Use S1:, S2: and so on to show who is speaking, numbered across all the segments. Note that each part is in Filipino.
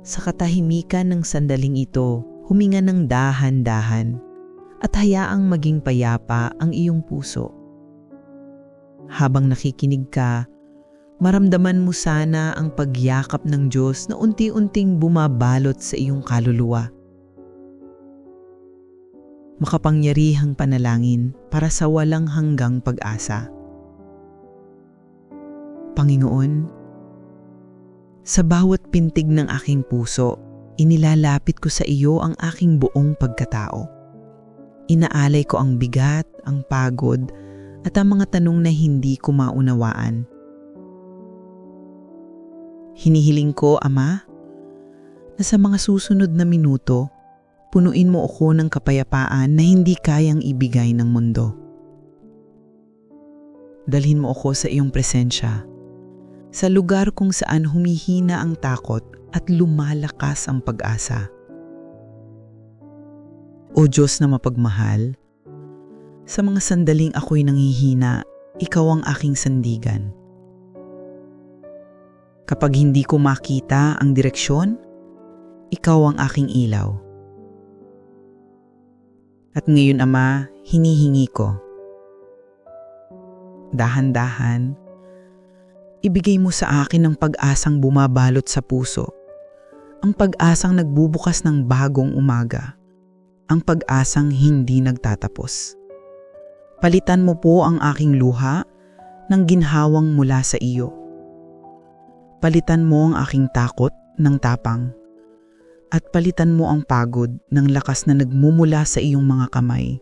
S1: Sa katahimikan ng sandaling ito, huminga ng dahan-dahan at hayaang maging payapa ang iyong puso. Habang nakikinig ka, maramdaman mo sana ang pagyakap ng Diyos na unti-unting bumabalot sa iyong kaluluwa. Makapangyarihang panalangin para sa walang hanggang pag-asa. Panginoon, sa bawat pintig ng aking puso, inilalapit ko sa iyo ang aking buong pagkatao. Inaalay ko ang bigat, ang pagod, at ang mga tanong na hindi ko maunawaan. Hinihiling ko, Ama, na sa mga susunod na minuto, punuin mo ako ng kapayapaan na hindi kayang ibigay ng mundo. Dalhin mo ako sa iyong presensya sa lugar kung saan humihina ang takot at lumalakas ang pag-asa. O Diyos na mapagmahal, sa mga sandaling ako'y nangihina, ikaw ang aking sandigan. Kapag hindi ko makita ang direksyon, ikaw ang aking ilaw. At ngayon, Ama, hinihingi ko. Dahan-dahan, ibigay mo sa akin ang pag-asang bumabalot sa puso. Ang pag-asang nagbubukas ng bagong umaga. Ang pag-asang hindi nagtatapos. Palitan mo po ang aking luha ng ginhawang mula sa iyo. Palitan mo ang aking takot ng tapang. At palitan mo ang pagod ng lakas na nagmumula sa iyong mga kamay.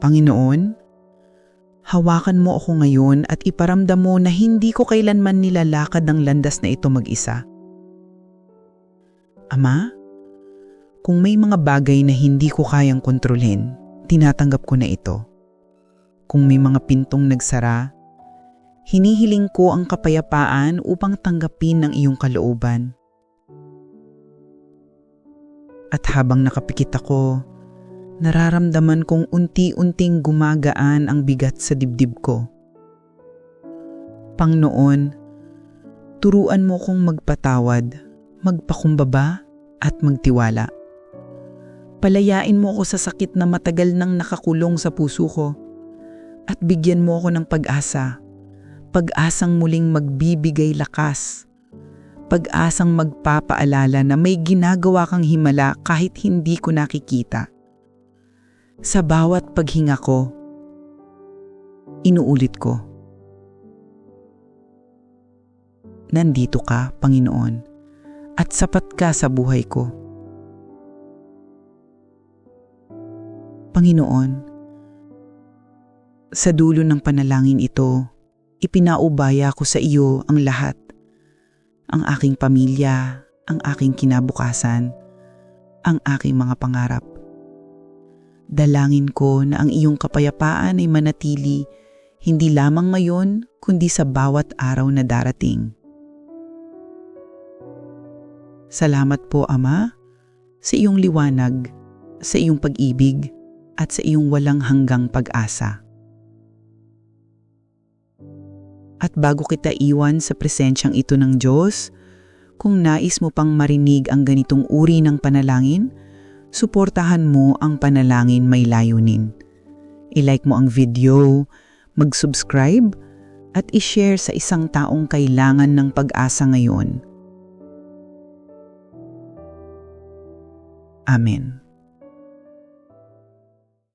S1: Panginoon, Hawakan mo ako ngayon at iparamdam mo na hindi ko kailanman nilalakad ang landas na ito mag-isa. Ama, kung may mga bagay na hindi ko kayang kontrolin, tinatanggap ko na ito. Kung may mga pintong nagsara, hinihiling ko ang kapayapaan upang tanggapin ang iyong kalooban. At habang nakapikit ako, nararamdaman kong unti-unting gumagaan ang bigat sa dibdib ko. Pangnoon, turuan mo kong magpatawad, magpakumbaba at magtiwala. Palayain mo ako sa sakit na matagal nang nakakulong sa puso ko at bigyan mo ako ng pag-asa, pag-asang muling magbibigay lakas, pag-asang magpapaalala na may ginagawa kang himala kahit hindi ko nakikita sa bawat paghinga ko, inuulit ko. Nandito ka, Panginoon, at sapat ka sa buhay ko. Panginoon, sa dulo ng panalangin ito, ipinaubaya ko sa iyo ang lahat. Ang aking pamilya, ang aking kinabukasan, ang aking mga pangarap. Dalangin ko na ang iyong kapayapaan ay manatili hindi lamang ngayon kundi sa bawat araw na darating. Salamat po Ama sa iyong liwanag, sa iyong pag-ibig at sa iyong walang hanggang pag-asa. At bago kita iwan sa presensyang ito ng Diyos, kung nais mo pang marinig ang ganitong uri ng panalangin, suportahan mo ang panalangin may layunin. I-like mo ang video, mag-subscribe, at i-share sa isang taong kailangan ng pag-asa ngayon. Amen.